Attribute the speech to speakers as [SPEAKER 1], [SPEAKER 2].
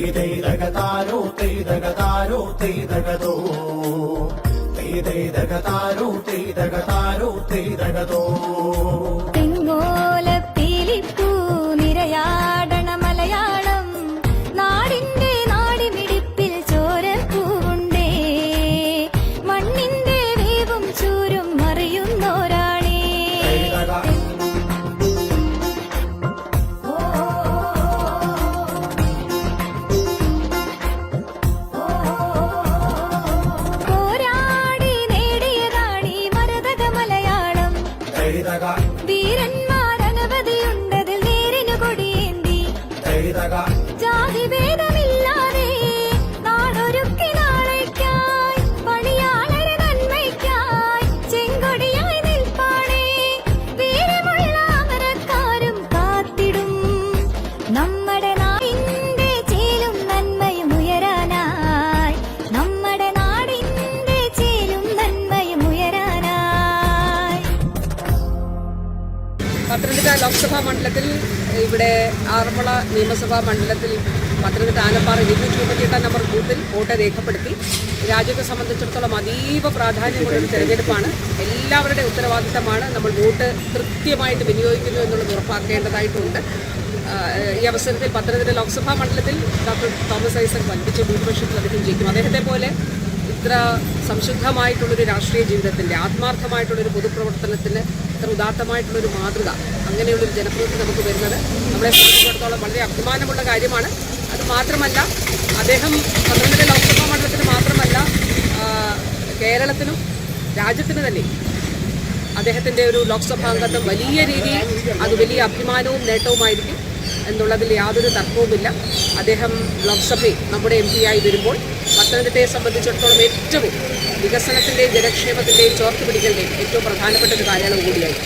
[SPEAKER 1] തെയ്തൈതകതാരോ തെയ്തകതാരോ തെയ്തകതോ തെയ്തൈതകതാരോ തെയ്തകതാരോ തെയ്തകതോ തെയ്തക
[SPEAKER 2] വീരന്മാരനവധിയുണ്ടതിൽ നേരിനു കൊടിയേന്തി.
[SPEAKER 1] തെയ്തക
[SPEAKER 3] പത്തനംതിട്ട ലോക്സഭാ മണ്ഡലത്തിൽ ഇവിടെ ആറന്മുള നിയമസഭാ മണ്ഡലത്തിൽ പത്തനംതിട്ട ആലപ്പാറ ഇരുന്നൂറ്റി മുപ്പത്തിയെട്ടാം നമ്പർ ബൂത്തിൽ വോട്ട് രേഖപ്പെടുത്തി. രാജ്യത്തെ സംബന്ധിച്ചിടത്തോളം അതീവ പ്രാധാന്യമുള്ളൊരു തെരഞ്ഞെടുപ്പാണ്. എല്ലാവരുടെയും ഉത്തരവാദിത്തമാണ് നമ്മൾ വോട്ട് കൃത്യമായിട്ട് വിനിയോഗിക്കുന്നു എന്നുള്ളത് ഉറപ്പാക്കേണ്ടതായിട്ടുണ്ട്. ഈ അവസരത്തിൽ പത്തനംതിട്ട ലോക്സഭാ മണ്ഡലത്തിൽ ഡോക്ടർ തോമസ് ഐസക് വൻപിച്ച ഭൂരിപക്ഷത്തിൽ അദ്ദേഹം ജയിക്കും. അദ്ദേഹത്തെ പോലെ ഇത്ര സംശുദ്ധമായിട്ടുള്ളൊരു രാഷ്ട്രീയ ജീവിതത്തിന്റെ ആത്മാർത്ഥമായിട്ടുള്ളൊരു പൊതുപ്രവർത്തനത്തിന് ഇത്ര ഉദാത്തമായിട്ടുള്ളൊരു മാതൃക അങ്ങനെയുള്ളൊരു ജനപ്രതിനിധി നമുക്ക് വരുന്നത് നമ്മളെ സംബന്ധിച്ചിടത്തോളം വളരെ അഭിമാനമുള്ള കാര്യമാണ്. അത് മാത്രമല്ല അദ്ദേഹം പത്തനംതിട്ട ലോക്സഭാ മണ്ഡലത്തിന് മാത്രമല്ല കേരളത്തിനും രാജ്യത്തിന് തന്നെ അദ്ദേഹത്തിന്റെ ഒരു ലോക്സഭാ അംഗത്വം വലിയ രീതിയിൽ അത് വലിയ അഭിമാനവും നേട്ടവുമായിരിക്കും എന്നുള്ളതിൽ യാതൊരു തർക്കവുമില്ല. അദ്ദേഹം ലോക്സഭയിൽ നമ്മുടെ എം ആയി വരുമ്പോൾ പത്തനംതിട്ടയെ സംബന്ധിച്ചിടത്തോളം ഏറ്റവും വികസനത്തിന്റെയും ജനക്ഷേമത്തിന്റെയും ചോർത്തുപിടിക്കലിന്റെയും ഏറ്റവും പ്രധാനപ്പെട്ട ഒരു കാര്യമാണ് കൂടിയായി.